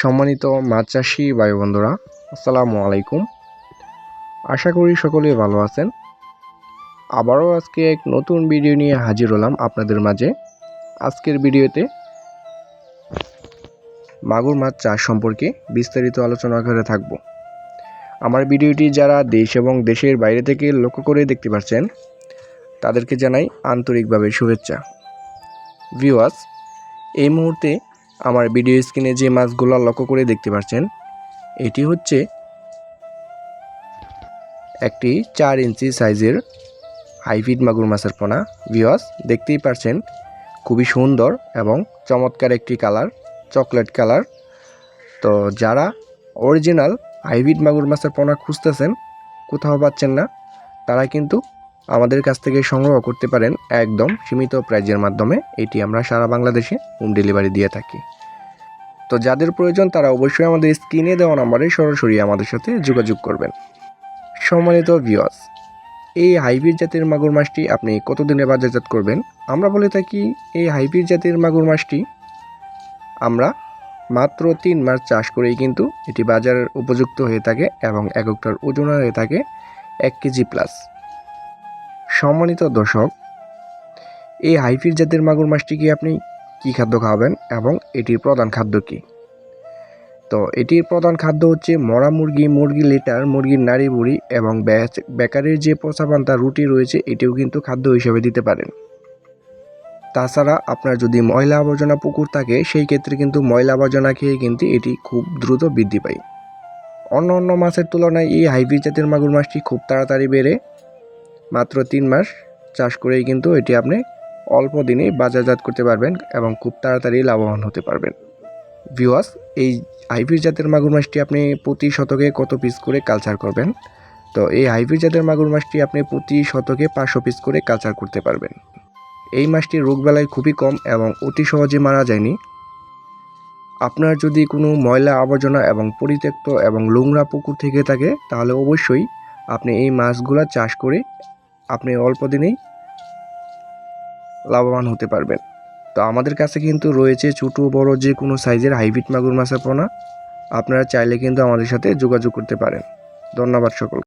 সম্মানিত মাছ চাষি ভাই বন্ধুরা আসসালামু আলাইকুম। আশা করি সকলে ভালো আছেন। আবারও আজকে এক নতুন ভিডিও নিয়ে হাজির হলাম আপনাদের মাঝে। আজকের ভিডিওতে মাগুর মাছ চাষ সম্পর্কে বিস্তারিত আলোচনা করে থাকব। আমার ভিডিওটি যারা দেশ এবং দেশের বাইরে থেকে লক্ষ্য করে দেখতে পাচ্ছেন তাদেরকে জানাই আন্তরিকভাবে শুভেচ্ছা। ভিউয়ার্স, এই মুহূর্তে আমার ভিডিও স্ক্রিনে যে মাছগুলো লক্ষ্য করে দেখতে পাচ্ছেন, এটি হচ্ছে একটি চার ইঞ্চি সাইজের হাইফিড মাগুর মাছের পোনা। ভিওয়াস দেখতেই পারছেন, খুবই সুন্দর এবং চমৎকার একটি কালার, চকলেট কালার। তো যারা অরিজিনাল হাইব্রিড মাগুর মাছের পোনা খুঁজতেছেন, কোথাও পাচ্ছেন না, তারা কিন্তু আমাদের কাছ থেকে সংগ্রহ করতে পারেন একদম সীমিত প্রাইজের মাধ্যমে। এটি আমরা সারা বাংলাদেশে হোম ডেলিভারি দিয়ে থাকি। তো যাদের প্রয়োজন, তারা অবশ্যই আমাদের স্ক্রিনে দেওয়া নাম্বারে সরাসরি আমাদের সাথে যোগাযোগ করবেন। সম্মানিত ভিওয়াস এই হাইব্রিড জাতের মাগুর মাছটি আপনি কতদিনে বাজারজাত করবেন? আমরা বলে থাকি, এই হাইব্রিড জাতের মাগুর মাছটি আমরা মাত্র তিন মাস চাষ করেই কিন্তু এটি বাজারের উপযুক্ত হয়ে থাকে এবং এককটার ওজন হয়ে থাকে এক কেজি প্লাস সম্মানিত দর্শক, এই হাইফির জাতের মাগুর মাছটিকে আপনি কী খাদ্য খাওয়াবেন এবং এটির প্রধান খাদ্য কী? তো এটির প্রধান খাদ্য হচ্ছে মরা মুরগি মুরগি লিটার, মুরগির নাড়ি বুড়ি এবং বেকারির যে পচা পান্তা, রুটি রয়েছে, এটিও কিন্তু খাদ্য হিসেবে দিতে পারেন। তাছাড়া আপনার যদি ময়লা আবর্জনা পুকুর থাকে, সেই ক্ষেত্রে কিন্তু ময়লা আবর্জনা খেয়ে কিন্তু এটি খুব দ্রুত বৃদ্ধি পায়। অন্য অন্য মাছের তুলনায় এই হাইব্রিড জাতের মাগুর মাছটি খুব তাড়াতাড়ি বেড়ে মাত্র তিন মাস চাষ করেই কিন্তু এটি আপনি অল্প দিনেই বাজারজাত করতে পারবেন এবং খুব তাড়াতাড়ি লাভবান হতে পারবেন। ভিওয়াস এই হাইব্রিড জাতের মাগুর মাছটি আপনি প্রতি শতকে কত পিস করে কালচার করবেন? তো এই হাইব্রিড জাতের মাগুর মাছটি আপনি প্রতি শতকে পাঁচশো পিস করে কালচার করতে পারবেন। এই মাছটির রোগবেলায় খুবই কম এবং অতি সহজে মারা যায়নি। আপনার যদি কোনো ময়লা আবর্জনা এবং পরিত্যক্ত এবং নোংরা পুকুর থেকে থাকে, তাহলে অবশ্যই আপনি এই মাছগুলা চাষ করে আপনি অল্প দিনেই লাভবান হতে পারবেন। তো আমাদের কাছে কিন্তু রয়েছে ছোটো, বড় যে কোনো সাইজের হাইব্রিড মাগুর মাছের পোনা আপনারা চাইলে কিন্তু আমাদের সাথে যোগাযোগ করতে পারেন। ধন্যবাদ সকল